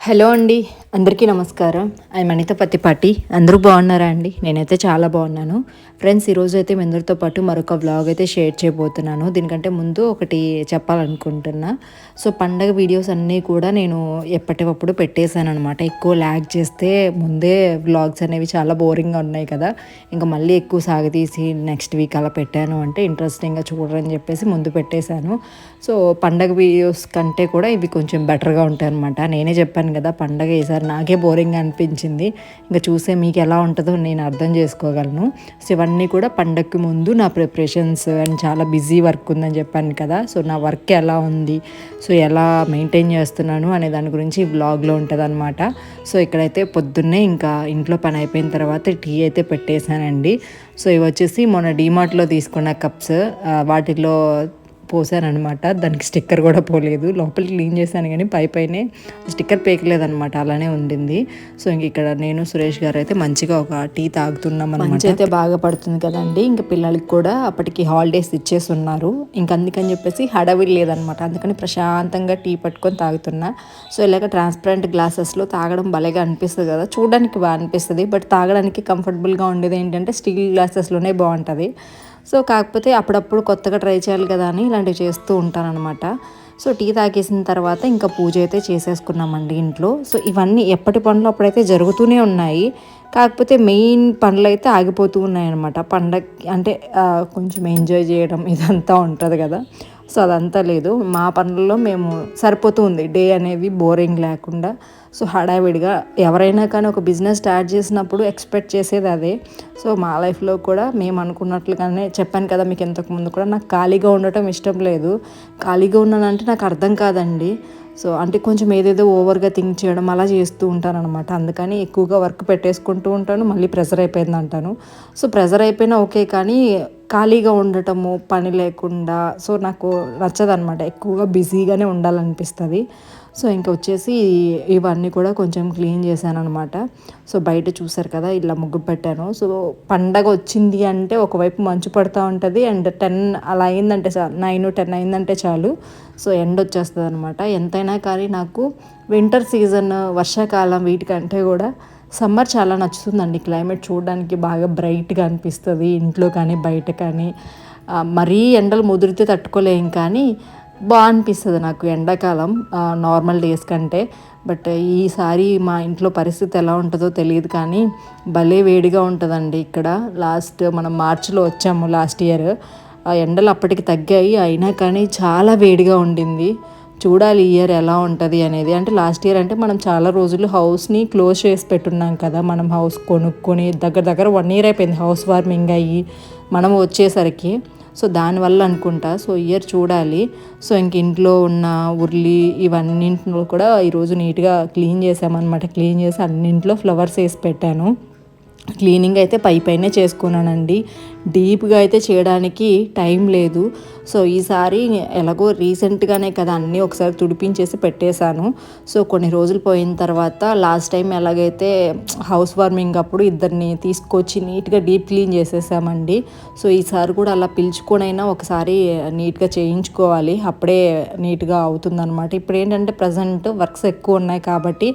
Hello అండి అందరికీ నమస్కారం. ఐ అనిత పత్తిపాటి. అందరూ బాగున్నారా అండి? నేనైతే చాలా బాగున్నాను. ఫ్రెండ్స్ ఈరోజు అయితే మీ అందరితో పాటు మరొక వ్లాగ్ అయితే షేర్ చేయబోతున్నాను. దీనికంటే ముందు ఒకటి చెప్పాలనుకుంటున్నా. సో పండగ వీడియోస్ అన్నీ కూడా నేను ఎప్పటికప్పుడు పెట్టేశాను అనమాట ఎక్కువ ల్యాగ్ చేస్తే ముందే వ్లాగ్స్ అనేవి చాలా బోరింగ్గా ఉన్నాయి కదా. ఇంకా మళ్ళీ ఎక్కువ సాగతీసి నెక్స్ట్ వీక్ అలా పెట్టాను అంటే ఇంట్రెస్టింగ్గా చూడరని చెప్పేసి ముందు పెట్టేశాను. సో పండగ వీడియోస్ కంటే కూడా ఇవి కొంచెం బెటర్గా ఉంటాయి అనమాట నేనే చెప్పాను కదా పండగ ఈసారి నాకే బోరింగ్ అనిపించింది. ఇంకా చూసే మీకు ఎలా ఉంటుందో నేను అర్థం చేసుకోగలను. సో ఇవన్నీ కూడా పండగకి ముందు నా ప్రిపరేషన్స్ అండ్ చాలా బిజీ వర్క్ ఉందని చెప్పాను కదా సో నా వర్క్ ఎలా ఉంది సో ఎలా మెయింటైన్ చేస్తున్నాను అనే దాని గురించి ఈ బ్లాగ్లో ఉంటుంది అనమాట సో ఇక్కడైతే పొద్దున్నే ఇంకా ఇంట్లో పని అయిపోయిన తర్వాత టీ అయితే పెట్టేశానండి. సో ఇవి వచ్చేసి మొన్న డీమార్ట్లో తీసుకున్న కప్స్ వాటిలో పోసారనమాట దానికి స్టిక్కర్ కూడా పోలేదు. లోపల క్లీన్ చేశాను కానీ పై పైనే స్టిక్కర్ పేకలేదనమాట అలానే ఉండింది. సో ఇంక ఇక్కడ నేను సురేష్ గారు అయితే మంచిగా ఒక టీ తాగుతున్నాం అనమాట అయితే బాగా పడుతుంది కదండి. ఇంకా పిల్లలకి కూడా అప్పటికి హాలిడేస్ ఇచ్చేసి ఉన్నారు ఇంక అందుకని చెప్పేసి హడవిడి లేదనమాట అందుకని ప్రశాంతంగా టీ పట్టుకొని తాగుతున్నా. సో ఇలాగ ట్రాన్స్పరెంట్ గ్లాసెస్లో తాగడం భలేగా అనిపిస్తుంది కదా. చూడడానికి బాగా అనిపిస్తుంది. బట్ తాగడానికి కంఫర్టబుల్గా ఉండేది ఏంటంటే స్టీల్ గ్లాసెస్లోనే బాగుంటుంది. సో కాకపోతే అప్పుడప్పుడు కొత్తగా ట్రై చేయాలి కదా అని ఇలాంటివి చేస్తూ ఉంటానన్నమాట. సో టీ తాగేసిన తర్వాత ఇంకా పూజ అయితే చేసేసుకున్నామండి ఇంట్లో. సో ఇవన్నీ ఎప్పటి పనులు అప్పుడైతే జరుగుతూనే ఉన్నాయి. కాకపోతే మెయిన్ పనులు అయితే ఆగిపోతూ ఉన్నాయన్నమాట. పండగ అంటే కొంచెం ఎంజాయ్ చేయడం ఇదంతా ఉంటుంది కదా. సో అదంతా లేదు. మా పనుల్లో మేము సరిపోతుంది. డే అనేది బోరింగ్ లేకుండా. సో హడావిడిగా ఎవరైనా కానీ ఒక బిజినెస్ స్టార్ట్ చేసినప్పుడు ఎక్స్పెక్ట్ చేసేది అదే. సో మా లైఫ్లో కూడా మేము అనుకున్నట్లుగానే చెప్పాను కదా మీకు ఇంతకు ముందు కూడా నాకు ఖాళీగా ఉండటం ఇష్టం లేదు. ఖాళీగా ఉన్నానంటే నాకు అర్థం కాదండి. సో అంటే కొంచెం ఏదేదో ఓవర్గా థింక్ చేయడం అలా చేస్తూ ఉంటాను అనమాట అందుకని ఎక్కువగా వర్క్ పెట్టేసుకుంటూ ఉంటాను మళ్ళీ ప్రెజర్ అయిపోయింది అంటాను. సో ప్రెజర్ అయిపోయినా ఓకే కానీ ఖాళీగా ఉండటము పని లేకుండా సో నాకు నచ్చదనమాట ఎక్కువగా బిజీగానే ఉండాలనిపిస్తుంది. సో ఇంకా వచ్చేసి ఇవన్నీ కూడా కొంచెం క్లీన్ చేశాను అనమాట సో బయట చూసారు కదా ఇలా ముగ్గు పెట్టాను. సో పండగ వచ్చింది అంటే ఒకవైపు మంచు పడుతూ ఉంటుంది అండ్ టెన్ అలా అయిందంటే చాలు నైన్ టెన్ అయిందంటే చాలు. సో ఎండ వచ్చేస్తుంది అనమాట ఎంతైనా కానీ నాకు వింటర్ సీజన్ వర్షాకాలం వీటికంటే కూడా సమ్మర్ చాలా నచ్చుతుందండి. క్లైమేట్ చూడడానికి బాగా బ్రైట్గా అనిపిస్తుంది ఇంట్లో కానీ బయట కానీ. మరీ ఎండలు ముదిరితే తట్టుకోలేం కానీ బాగా అనిపిస్తుంది నాకు ఎండాకాలం నార్మల్ డేస్ కంటే. బట్ ఈసారి మా ఇంట్లో పరిస్థితి ఎలా ఉంటుందో తెలియదు కానీ భలే వేడిగా ఉంటుందండి ఇక్కడ. లాస్ట్ మనం మార్చిలో వచ్చాము లాస్ట్ ఇయర్ ఆ ఎండలు అప్పటికి తగ్గాయి అయినా కానీ చాలా వేడిగా ఉండింది. చూడాలి ఇయర్ ఎలా ఉంటుంది అనేది. అంటే లాస్ట్ ఇయర్ అంటే మనం చాలా రోజులు హౌస్ని క్లోజ్ చేసి పెట్టున్నాం కదా. మనం హౌస్ కొనుక్కొని దగ్గర దగ్గర వన్ ఇయర్ అయిపోయింది హౌస్ వార్మింగ్ అయ్యి. మనం వచ్చేసరికి సో దానివల్ల అనుకుంటా. సో ఇయర్ చూడాలి. సో ఇంక ఇంట్లో ఉన్న ఉర్లి ఇవన్నింటిలో కూడా ఈరోజు నీట్గా క్లీన్ చేసామన్నమాట. క్లీన్ చేసి అన్నింట్లో ఫ్లవర్స్ వేసి పెట్టాను. క్లీనింగ్ అయితే పై పైనే చేసుకున్నానండి. డీప్గా అయితే చేయడానికి టైం లేదు. సో ఈసారి ఎలాగో రీసెంట్గానే కదా అన్నీ ఒకసారి తుడిపించేసి పెట్టేశాను. సో కొన్ని రోజులు పోయిన తర్వాత లాస్ట్ టైం ఎలాగైతే హౌస్ వార్మింగ్ అప్పుడు ఇద్దరిని తీసుకొచ్చి నీట్గా డీప్ క్లీన్ చేసేసామండి. సో ఈసారి కూడా అలా పిలుచుకొనైనా ఒకసారి నీట్గా చేయించుకోవాలి. అప్పుడే నీట్గా అవుతుందన్నమాట. ఇప్పుడు ఏంటంటే ప్రజెంట్ వర్క్స్ ఎక్కువ ఉన్నాయి కాబట్టి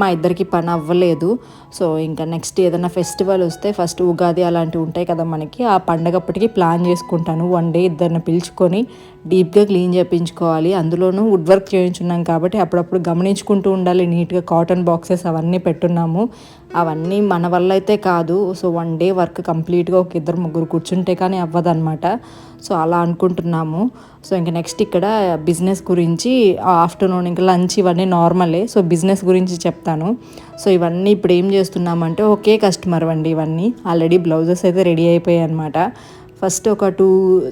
మా ఇద్దరికి పని అవ్వలేదు. సో ఇంకా నెక్స్ట్ ఏదైనా ఫెస్టివల్ వస్తే ఫస్ట్ ఉగాది అలాంటివి ఉంటాయి కదా మనకి. ఆ పండగప్పటికి ప్లాన్ చేసుకుంటాను. వన్ డే ఇద్దరిని పిలుచుకొని డీప్గా క్లీన్ చేయించుకోవాలి అందులోనూ వుడ్ వర్క్ చేయించున్నాం కాబట్టి అప్పుడప్పుడు గమనించుకుంటూ ఉండాలి. నీట్గా కాటన్ బాక్సెస్ అవన్నీ పెట్టున్నాము. అవన్నీ మన వల్ల అయితే కాదు. సో వన్ డే వర్క్ కంప్లీట్గా ఒక ఇద్దరు ముగ్గురు కూర్చుంటే కానీ అవ్వదన్నమాట. సో అలా అనుకుంటున్నాము. సో ఇంకా నెక్స్ట్ ఇక్కడ బిజినెస్ గురించి ఆఫ్టర్నూన్ ఇంకా లంచ్ ఇవన్నీ నార్మలే. సో బిజినెస్ గురించి చెప్తాను. సో ఇవన్నీ ఇప్పుడు ఏం చేస్తున్నామంటే ఒకే కస్టమర్ అండి ఇవన్నీ. ఆల్రెడీ బ్లౌజెస్ అయితే రెడీ అయిపోయాయి అనమాట ఫస్ట్ ఒక టూ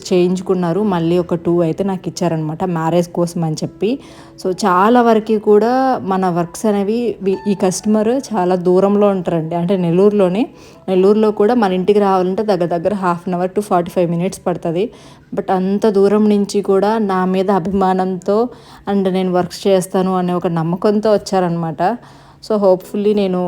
చేయించుకున్నారు మళ్ళీ ఒక టూ అయితే నాకు ఇచ్చారనమాట మ్యారేజ్ కోసం అని చెప్పి. సో చాలా వరకు కూడా మన వర్క్స్ అనేవి ఈ కస్టమర్ చాలా దూరంలో ఉంటారండి అంటే నెల్లూరులోనే. నెల్లూరులో కూడా మన ఇంటికి రావాలంటే దగ్గర దగ్గర half an hour to forty five minutes పడుతుంది. బట్ అంత దూరం నుంచి కూడా నా మీద అభిమానంతో అండ్ నేను వర్క్స్ చేస్తాను అనే ఒక నమ్మకంతో వచ్చారనమాట. సో హోప్ఫుల్లీ నేను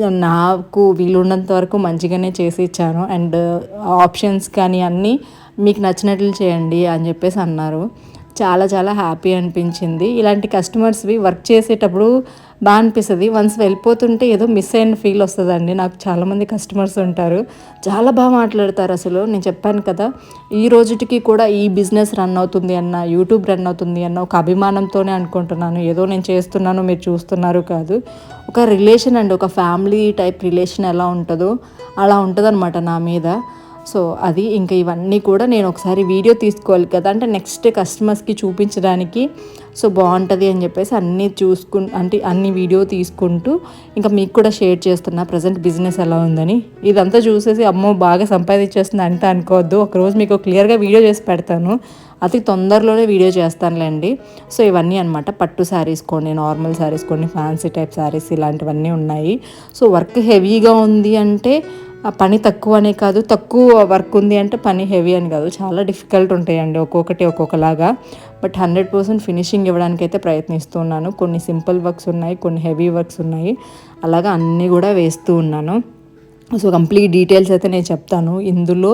నాకు వీలున్నంత వరకు మంచిగానే చేసి ఇచ్చాను. అండ్ ఆప్షన్స్ కానీ అన్నీ మీకు నచ్చినట్లు చేయండి అని చెప్పేసి అన్నారు. చాలా చాలా హ్యాపీ అనిపించింది. ఇలాంటి కస్టమర్స్వి వర్క్ చేసేటప్పుడు బాగా అనిపిస్తుంది. వన్స్ వెళ్ళిపోతుంటే ఏదో మిస్ అయిన ఫీల్ వస్తుందండి. నాకు చాలామంది కస్టమర్స్ ఉంటారు. చాలా బాగా మాట్లాడతారు అసలు. నేను చెప్పాను కదా ఈ రోజుటికి కూడా ఈ బిజినెస్ రన్ అవుతుంది అన్న యూట్యూబ్ రన్ అవుతుంది అన్న ఒక అభిమానంతోనే అనుకుంటున్నాను. ఏదో నేను చేస్తున్నాను మీరు చూస్తున్నారు కాదు. ఒక రిలేషన్ అండి. ఒక ఫ్యామిలీ టైప్ రిలేషన్ ఎలా ఉంటుందో అలా ఉంటుందన్నమాట నా మీద. సో అది ఇంకా ఇవన్నీ కూడా నేను ఒకసారి వీడియో తీసుకోవాలి కదా. అంటే నెక్స్ట్ కస్టమర్స్కి చూపించడానికి సో బాగుంటుంది అని చెప్పేసి అన్నీ చూసుకు అంటే అన్ని వీడియో తీసుకుంటూ ఇంకా మీకు కూడా షేర్ చేస్తున్నా. ప్రజెంట్ బిజినెస్ ఎలా ఉందని. ఇదంతా చూసేసి అమ్మో బాగా సంపాదించేస్తుంది అంత అనుకోవద్దు. ఒకరోజు మీకు క్లియర్గా వీడియో చేసి పెడతాను. అతి తొందరలోనే వీడియో చేస్తానులేండి. సో ఇవన్నీ అనమాట పట్టు శారీస్ కొన్ని నార్మల్ శారీస్ కొన్ని ఫ్యాన్సీ టైప్ శారీస్ ఇలాంటివన్నీ ఉన్నాయి. సో వర్క్ హెవీగా ఉంది అంటే ఆ పని తక్కువ అనే కాదు తక్కువ వర్క్ ఉంది అంటే పని హెవీ అని కాదు. చాలా డిఫికల్ట్ ఉంటాయండి ఒక్కొక్కటి ఒక్కొక్కలాగా. బట్ హండ్రెడ్ పర్సెంట్ ఫినిషింగ్ ఇవ్వడానికి అయితే ప్రయత్నిస్తున్నాను కొన్ని సింపుల్ వర్క్స్ ఉన్నాయి కొన్ని హెవీ వర్క్స్ ఉన్నాయి. అలాగా అన్నీ కూడా వేస్తూ ఉన్నాను. సో కంప్లీట్ డీటెయిల్స్ అయితే నేను చెప్తాను. ఇందులో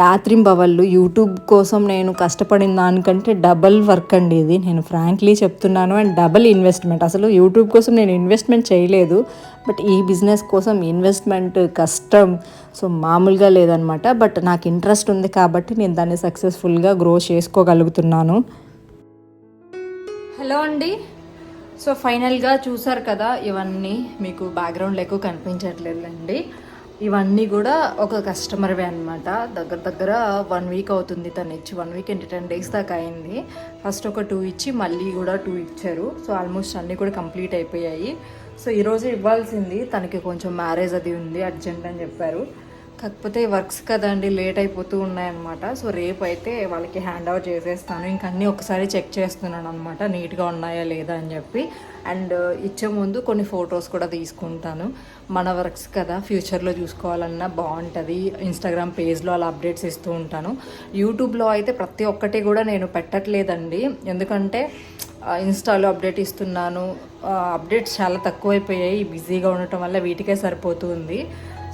రాత్రింబవళ్ళు యూట్యూబ్ కోసం నేను కష్టపడిన దానికంటే డబల్ వర్క్ అండి ఇది. నేను ఫ్రాంక్లీ చెప్తున్నాను అండ్ డబల్ ఇన్వెస్ట్మెంట్. అసలు యూట్యూబ్ కోసం నేను ఇన్వెస్ట్మెంట్ చేయలేదు బట్ ఈ బిజినెస్ కోసం ఇన్వెస్ట్మెంట్ కష్టం సో మామూలుగా లేదనమాట. బట్ నాకు ఇంట్రెస్ట్ ఉంది కాబట్టి నేను దాన్ని సక్సెస్ఫుల్గా గ్రో చేసుకోగలుగుతున్నాను. హలో అండి. సో ఫైనల్గా చూసారు కదా ఇవన్నీ మీకు బ్యాక్గ్రౌండ్ ఎక్కువ కనిపించట్లేదండి ఇవన్నీ కూడా ఒక కస్టమర్వే అనమాట దగ్గర దగ్గర వన్ వీక్ అవుతుంది తను ఇచ్చి వన్ వీక్ అంటే టెన్ డేస్ దాకా అయింది. ఫస్ట్ ఒక టూ ఇచ్చి మళ్ళీ కూడా టూ ఇచ్చారు. సో ఆల్మోస్ట్ అన్నీ కూడా కంప్లీట్ అయిపోయాయి. సో ఈరోజు ఇవ్వాల్సింది తనకి కొంచెం మ్యారేజ్ అది ఉంది అర్జెంట్ అని చెప్పారు. కాకపోతే వర్క్స్ కదండి లేట్ అయిపోతూ ఉన్నాయన్నమాట. సో రేపు అయితే వాళ్ళకి హ్యాండ్ ఓవర్ చేసేస్తాను. ఇంక అన్నీ ఒకసారి చెక్ చేస్తున్నాను అనమాట నీట్గా ఉన్నాయా లేదా అని చెప్పి. అండ్ ఇచ్చే ముందు కొన్ని ఫొటోస్ కూడా తీసుకుంటాను. మన వర్క్స్ కదా ఫ్యూచర్లో చూసుకోవాలన్నా బాగుంటుంది. ఇన్స్టాగ్రామ్ పేజ్లో అలా అప్డేట్స్ ఇస్తూ ఉంటాను. యూట్యూబ్లో అయితే ప్రతి ఒక్కటి కూడా నేను పెట్టట్లేదండి. ఎందుకంటే ఇన్స్టాలో అప్డేట్ ఇస్తున్నాను. అప్డేట్స్ చాలా తక్కువైపోయాయి. బిజీగా ఉండటం వల్ల వీటికే సరిపోతుంది.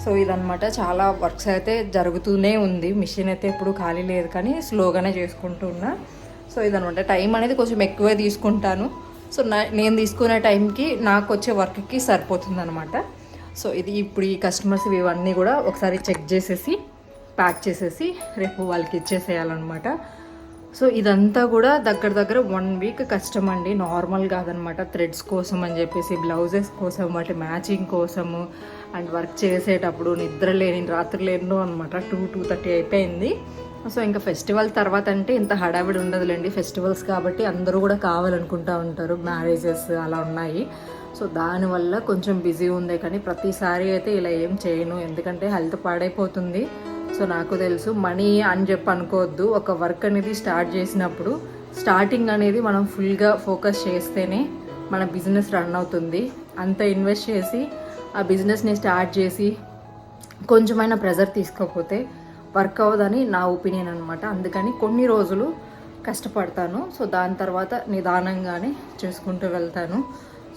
సో ఇదనమాట చాలా వర్క్స్ అయితే జరుగుతూనే ఉంది. మిషన్ అయితే ఎప్పుడు ఖాళీ లేదు కానీ స్లోగానే చేసుకుంటున్నా సో ఇదనమాట టైం అనేది కొంచెం ఎక్కువే తీసుకుంటాను. సో నా నేను తీసుకునే టైంకి నాకు వచ్చే వర్క్కి సరిపోతుంది అనమాట సో ఇది ఇప్పుడు ఈ కస్టమర్స్ ఇవన్నీ కూడా ఒకసారి చెక్ చేసేసి ప్యాక్ చేసేసి రేపు వాళ్ళకి ఇచ్చేసేయాలన్నమాట. సో ఇదంతా కూడా దగ్గర దగ్గర వన్ వీక్ కష్టం అండి. నార్మల్ కాదనమాట థ్రెడ్స్ కోసం అని చెప్పేసి బ్లౌజెస్ కోసం వాటి మ్యాచింగ్ కోసము అండ్ వర్క్ చేసేటప్పుడు నిద్ర లేని రాత్రి లేను అనమాట టూ టూ థర్టీ అయిపోయింది. సో ఇంకా ఫెస్టివల్ తర్వాత అంటే ఇంత హడావిడి ఉండదులేండి. ఫెస్టివల్స్ కాబట్టి అందరూ కూడా కావాలనుకుంటూ ఉంటారు. మ్యారేజెస్ అలా ఉన్నాయి. సో దానివల్ల కొంచెం బిజీ ఉంది కానీ ప్రతిసారి అయితే ఇలా ఏం చేయను. ఎందుకంటే హెల్త్ పాడైపోతుంది. సో నాకు తెలుసు మనీ అని చెప్పి అనుకోవద్దు. ఒక వర్క్ అనేది స్టార్ట్ చేసినప్పుడు స్టార్టింగ్ అనేది మనం ఫుల్గా ఫోకస్ చేస్తేనే మన బిజినెస్ రన్ అవుతుంది. అంత ఇన్వెస్ట్ చేసి ఆ బిజినెస్ని స్టార్ట్ చేసి కొంచెమైనా ప్రెజర్ తీసుకోకపోతే వర్క్ అవ్వదని నా ఒపీనియన్ అనమాట అందుకని కొన్ని రోజులు కష్టపడతాను. సో దాని తర్వాత నిదానంగానే చేసుకుంటూ వెళ్తాను.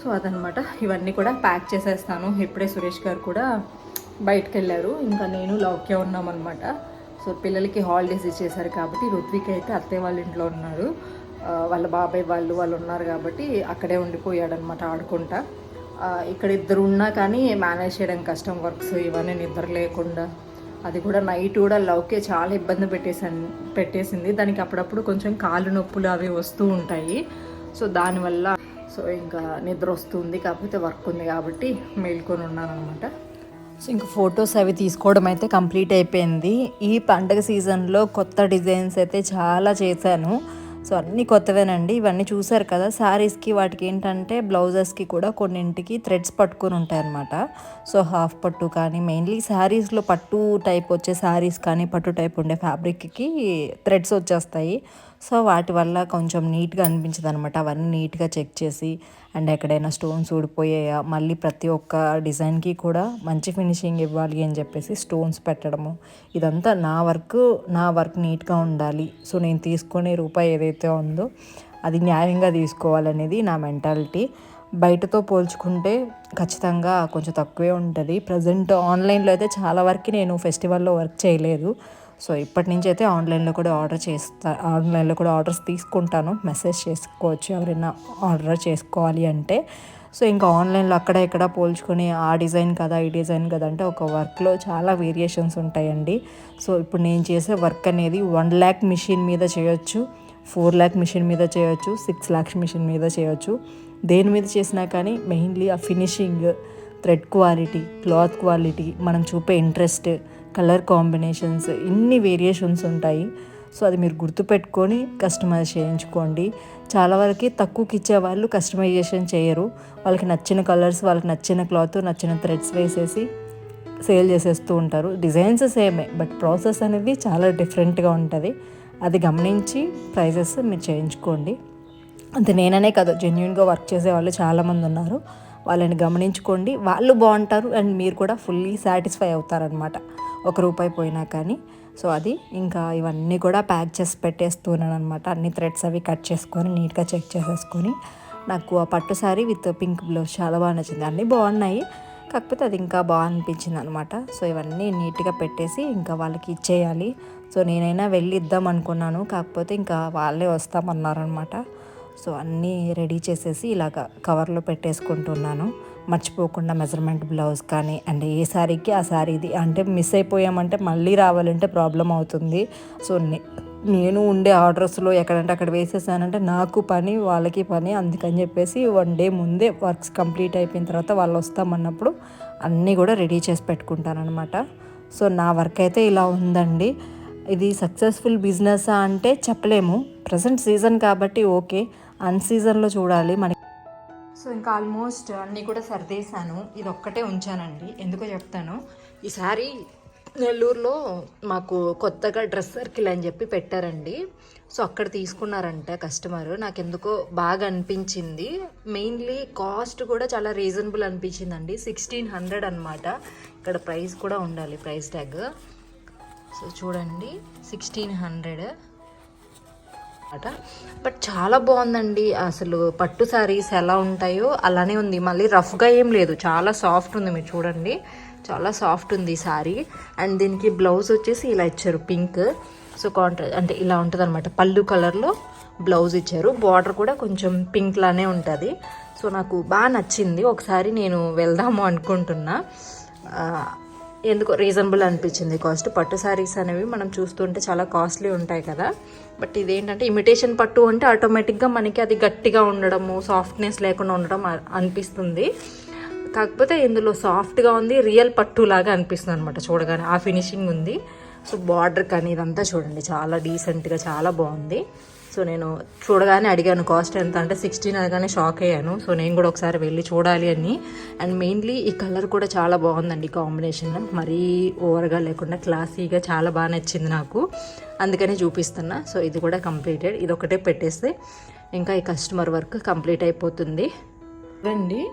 సో అదనమాట ఇవన్నీ కూడా ప్యాక్ చేసేస్తాను. ఇప్పుడే సురేష్ గారు కూడా బయటకు వెళ్ళారు ఇంకా నేను లౌక్య ఉన్నామన్నమాట. సో పిల్లలకి హాలిడేస్ ఇచ్చేసారు కాబట్టి రుత్విక్ అయితే అత్తయ్య వాళ్ళ ఇంట్లో ఉన్నారు. వాళ్ళ బాబాయ్ వాళ్ళు వాళ్ళు ఉన్నారు కాబట్టి అక్కడే ఉండిపోయాడనమాట ఆడుకుంటా. ఇక్కడ ఇద్దరు ఉన్నా కానీ మేనేజ్ చేయడం కష్టం. వర్క్స్ ఇవన్నీ నిద్ర లేకుండా. అది కూడా నైట్ కూడా లవ్కే చాలా ఇబ్బంది పెట్టేసాను పెట్టేసింది. దానికి అప్పుడప్పుడు కొంచెం కాలు నొప్పులు అవి వస్తూ ఉంటాయి. సో దానివల్ల సో ఇంకా నిద్ర వస్తుంది కాకపోతే వర్క్ ఉంది కాబట్టి మేల్కొని ఉన్నాను అనమాట సో ఇంక ఫొటోస్ అవి తీసుకోవడం అయితే కంప్లీట్ అయిపోయింది. ఈ పండగ సీజన్లో కొత్త డిజైన్స్ అయితే చాలా చేశాను. సో అన్నీ కొత్తవేనండి. ఇవన్నీ చూసారు కదా శారీస్కి వాటికి ఏంటంటే బ్లౌజెస్కి కూడా కొన్నింటికి థ్రెడ్స్ పట్టుకొని ఉంటాయి అన్నమాట సో హాఫ్ పట్టు కానీ మెయిన్లీ శారీస్లో పట్టు టైప్ వచ్చే శారీస్ కానీ పట్టు టైప్ ఉండే ఫ్యాబ్రిక్కి థ్రెడ్స్ వచ్చేస్తాయి. సో వాటి వల్ల కొంచెం నీట్గా అనిపించదు అనమాట అవన్నీ నీట్గా చెక్ చేసి అండ్ ఎక్కడైనా స్టోన్స్ ఊడిపోయాయా మళ్ళీ ప్రతి ఒక్క డిజైన్కి కూడా మంచి ఫినిషింగ్ ఇవ్వాలి అని చెప్పేసి స్టోన్స్ పెట్టడము. ఇదంతా నా వర్క్ నా వర్క్ నీట్గా ఉండాలి. సో నేను తీసుకునే రూపాయి ఏదైతే ఉందో అది న్యాయంగా తీసుకోవాలనేది నా మెంటాలిటీ. బయటతో పోల్చుకుంటే ఖచ్చితంగా కొంచెం తక్కువే ఉంటుంది. ప్రజెంట్ ఆన్లైన్లో అయితే చాలా వరకు నేను ఫెస్టివల్లో వర్క్ చేయలేదు. సో ఇప్పటి నుంచి అయితే ఆన్లైన్లో కూడా ఆర్డర్ చేస్తా ఆన్లైన్లో కూడా ఆర్డర్స్ తీసుకుంటాను. మెసేజ్ చేసుకోవచ్చు ఎవరైనా ఆర్డర్ చేసుకోవాలి అంటే. సో ఇంకా ఆన్లైన్లో అక్కడ ఇక్కడ పోల్చుకొని ఆ డిజైన్ కదా ఈ డిజైన్ కదా అంటే ఒక వర్క్లో చాలా వేరియేషన్స్ ఉంటాయండి. సో ఇప్పుడు నేను చేసే వర్క్ అనేది వన్ ల్యాక్ మిషన్ మీద చేయొచ్చు ఫోర్ ల్యాక్ మిషన్ మీద చేయొచ్చు సిక్స్ ల్యాక్స్ మిషన్ మీద చేయొచ్చు. దేని మీద చేసినా కానీ మెయిన్లీ ఆ finishing thread quality cloth quality మనం చూపే ఇంట్రెస్ట్ కలర్ కాంబినేషన్స్ ఇన్ని వేరియేషన్స్ ఉంటాయి. సో అది మీరు గుర్తుపెట్టుకొని కస్టమైజ్ చేయించుకోండి. చాలా వరకు తక్కువకి ఇచ్చే వాళ్ళు కస్టమైజేషన్ చేయరు. వాళ్ళకి నచ్చిన కలర్స్ వాళ్ళకి నచ్చిన క్లాత్ నచ్చిన థ్రెడ్స్ వేసేసి సేల్ చేసేస్తూ ఉంటారు. డిజైన్స్ సేమే బట్ ప్రాసెస్ అనేది చాలా డిఫరెంట్గా ఉంటుంది. అది గమనించి ప్రైజెస్ మీరు చేయించుకోండి. అంత నేననే కాదు జెన్యున్గా వర్క్ చేసే వాళ్ళు చాలామంది ఉన్నారు. వాళ్ళని గమనించుకోండి. వాళ్ళు బాగుంటారు అండ్ మీరు కూడా ఫుల్లీ సాటిస్ఫై అవుతారనమాట ఒక రూపాయి పోయినా కానీ. సో అది ఇంకా ఇవన్నీ కూడా ప్యాక్ చేసి పెట్టేస్తున్నాను అనమాట అన్ని థ్రెడ్స్ అవి కట్ చేసుకొని నీట్గా చెక్ చేసేసుకొని. నాకు ఆ పట్టు శారీ విత్ పింక్ బ్లౌజ్ చాలా బాగా నచ్చింది. అన్నీ బాగున్నాయి. కాకపోతే అది ఇంకా బాగా అనిపించింది అనమాట సో ఇవన్నీ నీట్గా పెట్టేసి ఇంకా వాళ్ళకి ఇచ్చేయాలి. సో నేనైనా వెళ్ళి ఇద్దాం అనుకున్నాను. కాకపోతే ఇంకా వాళ్ళే వస్తామన్నారనమాట సో అన్నీ రెడీ చేసేసి ఇలాగ కవర్లో పెట్టేసుకుంటున్నాను. మర్చిపోకుండా మెజర్మెంట్ బ్లౌజ్ కానీ అండ్ ఏ శారీకి ఆ శారీది అంటే మిస్ అయిపోయామంటే మళ్ళీ రావాలంటే ప్రాబ్లం అవుతుంది. సో నే- నేను ఉండే ఆర్డర్స్లో ఎక్కడంటే అక్కడ వేసేసానంటే నాకు పని వాళ్ళకి పని అందుకని చెప్పేసి వన్ డే ముందే వర్క్స్ కంప్లీట్ అయిపోయిన తర్వాత వాళ్ళు వస్తామన్నప్పుడు అన్నీ కూడా రెడీ చేసి పెట్టుకుంటానమాట సో నా వర్క్ అయితే ఇలా ఉందండి. ఇది సక్సెస్ఫుల్ బిజినెస్ అంటే చెప్పలేము. ప్రజెంట్ సీజన్ కాబట్టి ఓకే. అన్ సీజన్లో చూడాలి మనకి సో ఇంకా ఆల్మోస్ట్ అన్నీ కూడా సర్దేశాను. ఇది ఒక్కటే ఉంచానండి. ఎందుకో చెప్తాను. ఈసారి నెల్లూరులో మాకు కొత్తగా డ్రెస్ సర్కిల్ అని చెప్పి పెట్టారండి. సో అక్కడ తీసుకున్నారంట కస్టమర్. నాకు ఎందుకో బాగా అనిపించింది. మెయిన్లీ కాస్ట్ కూడా చాలా రీజనబుల్ అనిపించిందండి. సిక్స్టీన్ హండ్రెడ్ అనమాట ఇక్కడ ప్రైస్ కూడా ఉండాలి ప్రైస్ ట్యాగ్. సో చూడండి. Sixteen hundred. అనమాట బట్ చాలా బాగుందండి. అసలు పట్టు శారీస్ ఎలా ఉంటాయో అలానే ఉంది. మళ్ళీ రఫ్గా ఏం లేదు. చాలా సాఫ్ట్ ఉంది మీరు చూడండి. చాలా సాఫ్ట్ ఉంది సారీ శారీ. అండ్ దీనికి బ్లౌజ్ వచ్చేసి ఇలా ఇచ్చారు పింక్. సో కాంట్రా అంటే ఇలా ఉంటుంది అనమాట పళ్ళు కలర్లో బ్లౌజ్ ఇచ్చారు. బార్డర్ కూడా కొంచెం పింక్ లానే ఉంటుంది. సో నాకు బాగా నచ్చింది. ఒకసారి నేను వెళ్దాము అనుకుంటున్నా. ఎందుకో రీజనబుల్ అనిపించింది. కాస్ట్ పట్టు శారీస్ అనేవి మనం చూస్తుంటే చాలా కాస్ట్లీ ఉంటాయి కదా. బట్ ఇదేంటంటే ఇమిటేషన్ పట్టు అంటే ఆటోమేటిక్గా మనకి అది గట్టిగా ఉండడము సాఫ్ట్నెస్ లేకుండా ఉండడం అనిపిస్తుంది. కాకపోతే ఇందులో సాఫ్ట్గా ఉంది రియల్ పట్టు లాగా అనిపిస్తుంది అనమాట చూడగానే. ఆ ఫినిషింగ్ ఉంది. సో బార్డర్ కానీ ఇదంతా చూడండి. చాలా డీసెంట్గా చాలా బాగుంది. సో నేను చూడగానే అడిగాను కాస్ట్ ఎంత? అంటే సిక్స్టీన్ అనగానే షాక్ అయ్యాను. సో నేను కూడా ఒకసారి వెళ్ళి చూడాలి అని. అండ్ మెయిన్లీ ఈ కలర్ కూడా చాలా బాగుందండి కాంబినేషన్ మరీ ఓవర్గా లేకుండా క్లాసీగా చాలా బాగా నచ్చింది నాకు. అందుకనే చూపిస్తున్నా. సో ఇది కూడా కంప్లీటెడ్ ఇది ఒకటే పెట్టేస్తే ఇంకా ఈ కస్టమర్ వర్క్ కంప్లీట్ అయిపోతుంది. చూడండి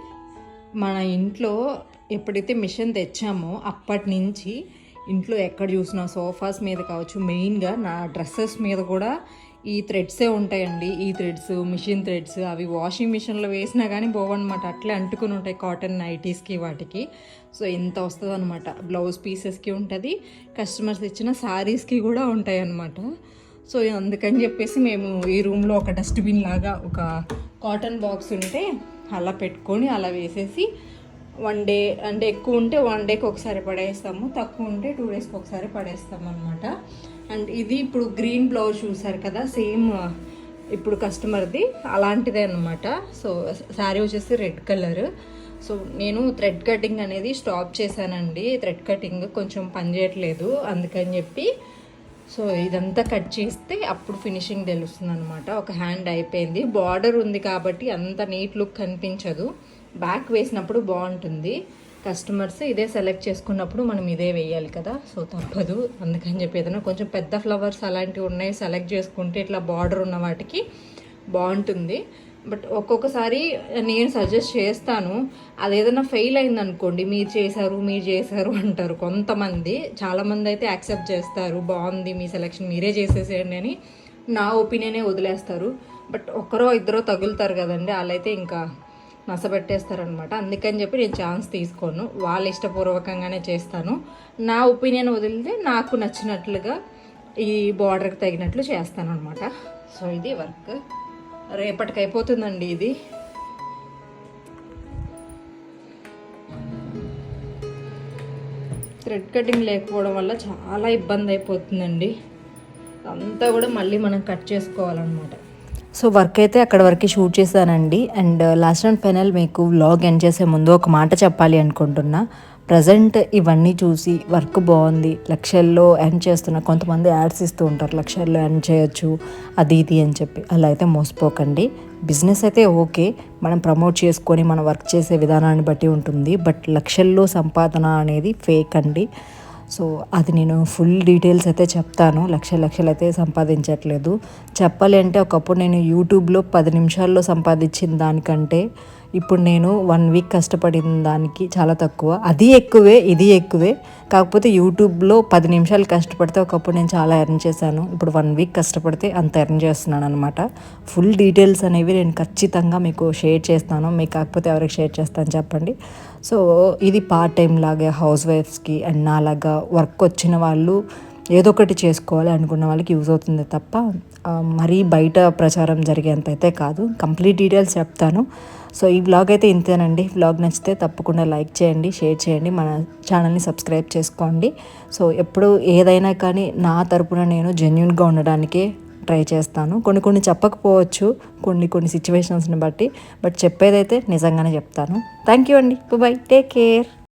మన ఇంట్లో ఎప్పుడైతే మిషన్ తెచ్చామో అప్పటి నుంచి ఇంట్లో ఎక్కడ చూసినా సోఫాస్ మీద కావచ్చు మెయిన్గా నా డ్రెస్సెస్ మీద కూడా ఈ థ్రెడ్సే ఉంటాయండి. ఈ థ్రెడ్స్ మిషన్ థ్రెడ్స్ అవి వాషింగ్ మిషన్లో వేసినా కానీ పోవన్నమాట. అట్లే అంటుకుని ఉంటాయి కాటన్ నైటీస్కి వాటికి. సో ఎంత వస్తుంది అనమాట బ్లౌజ్ పీసెస్కి ఉంటుంది. కస్టమర్స్ ఇచ్చిన శారీస్కి కూడా ఉంటాయి అన్నమాట సో అందుకని చెప్పేసి మేము ఈ రూమ్లో ఒక డస్ట్బిన్ లాగా ఒక కాటన్ బాక్స్ ఉంటే అలా పెట్టుకొని అలా వేసేసి వన్ డే అంటే ఎక్కువ ఉంటే వన్ డేకి ఒకసారి పడేస్తాము. తక్కువ ఉంటే టూ డేస్కి ఒకసారి పడేస్తాము అనమాట అండ్ ఇది ఇప్పుడు గ్రీన్ బ్లౌజ్ చూసారు కదా సేమ్ ఇప్పుడు కస్టమర్ది. అలాంటిదే అనమాట సో శారీ వచ్చేసి రెడ్ కలర్. సో నేను థ్రెడ్ కటింగ్ అనేది స్టాప్ చేశానండి. థ్రెడ్ కటింగ్ కొంచెం పనిచేయట్లేదు అందుకని చెప్పి. సో ఇదంతా కట్ చేస్తే అప్పుడు ఫినిషింగ్ తెలుస్తుంది అనమాట ఒక హ్యాండ్ అయిపోయింది. బార్డర్ ఉంది కాబట్టి అంత నీట్ లుక్ కనిపించదు. బ్యాక్ వేసినప్పుడు బాగుంటుంది. కస్టమర్స్ ఇదే సెలెక్ట్ చేసుకున్నప్పుడు మనం ఇదే వేయాలి కదా. సో తప్పదు. అందుకని చెప్పి ఏదైనా కొంచెం పెద్ద ఫ్లవర్స్ అలాంటివి ఉన్నాయి సెలెక్ట్ చేసుకుంటే ఇట్లా బార్డర్ ఉన్న వాటికి బాగుంటుంది. బట్ ఒక్కొక్కసారి నేను సజెస్ట్ చేస్తాను అది ఏదైనా ఫెయిల్ అయిందనుకోండి మీరు చేశారు మీరు చేశారు అంటారు కొంతమంది. చాలామంది అయితే యాక్సెప్ట్ చేస్తారు బాగుంది మీ సెలెక్షన్ మీరే చేసేసేయండి అని నా ఒపీనియనే వదిలేస్తారు. బట్ ఒక్కరో ఇద్దరో తగులుతారు కదండి వాళ్ళైతే ఇంకా నసపెట్టేస్తారనమాట అందుకని చెప్పి నేను ఛాన్స్ తీసుకోను. వాళ్ళ ఇష్టపూర్వకంగానే చేస్తాను. నా ఒపీనియన్ వదిలితే నాకు నచ్చినట్లుగా ఈ బార్డర్కి తగినట్లు చేస్తాను అనమాట సో ఇది వర్క్ రేపటికి అయిపోతుందండి ఇది. థ్రెడ్ కటింగ్ లేకపోవడం వల్ల చాలా ఇబ్బంది అయిపోతుందండి. అంతా కూడా మళ్ళీ మనం కట్ చేసుకోవాలన్నమాట. సో వర్క్ అయితే అక్కడ వరకు షూట్ చేశానండి. And uh, last and final మీకు వ్లాగ్ ఎండ్ చేసే ముందు ఒక మాట చెప్పాలి అనుకుంటున్నా. ప్రజెంట్ ఇవన్నీ చూసి వర్క్ బాగుంది. లక్షల్లో ఎర్న్ చేస్తున్న కొంతమంది యాడ్స్ ఇస్తూ ఉంటారు. లక్షల్లో ఎర్న్ చేయొచ్చు అది ఇది అని చెప్పి. అలా అయితే మోసపోకండి. బిజినెస్ అయితే ఓకే. మనం ప్రమోట్ చేసుకొని మనం వర్క్ చేసే విధానాన్ని బట్టి ఉంటుంది. బట్ లక్షల్లో సంపాదన అనేది ఫేక్ అండి. సో అది నేను ఫుల్ డీటెయిల్స్ అయితే చెప్తాను. లక్ష లక్షలు అయితే సంపాదించట్లేదు. చెప్పాలి అంటే ఒకప్పుడు నేను యూట్యూబ్లో పది నిమిషాల్లో సంపాదించిన దానికంటే ఇప్పుడు నేను వన్ వీక్ కష్టపడిన దానికి చాలా తక్కువ. అది ఎక్కువే ఇది ఎక్కువే. కాకపోతే యూట్యూబ్లో పది నిమిషాలు కష్టపడితే ఒకప్పుడు నేను చాలా ఎర్న్ చేశాను. ఇప్పుడు వన్ వీక్ కష్టపడితే అంత ఎర్న్ చేస్తున్నాను అనమాట ఫుల్ డీటెయిల్స్ అనేవి నేను ఖచ్చితంగా మీకు షేర్ చేస్తాను. మీకు కాకపోతే ఎవరికి షేర్ చేస్తాను చెప్పండి. సో ఇది పార్ట్ టైం లాగా హౌస్ వైఫ్స్కి అండ్ నాలాగా వర్క్ వచ్చిన వాళ్ళు ఏదో ఒకటి చేసుకోవాలి అనుకున్న వాళ్ళకి యూజ్ అవుతుంది తప్ప మరీ బయట ప్రచారం జరిగేంత అయితే కాదు. కంప్లీట్ డీటెయిల్స్ చెప్తాను. సో ఈ వ్లాగ్ అయితే ఇంతేనండి. వ్లాగ్ నచ్చితే తప్పకుండా లైక్ చేయండి షేర్ చేయండి మన ఛానల్ని సబ్స్క్రైబ్ చేసుకోండి. సో ఎప్పుడు ఏదైనా కానీ నా తరపున నేను జెన్యున్గా ఉండడానికే ట్రై చేస్తాను. కొన్ని కొన్ని చెప్పకపోవచ్చు కొన్ని కొన్ని సిచ్యువేషన్స్ని బట్టి బట్ చెప్పేదైతే నిజంగానే చెప్తాను. థ్యాంక్ యూ అండి. Bye take care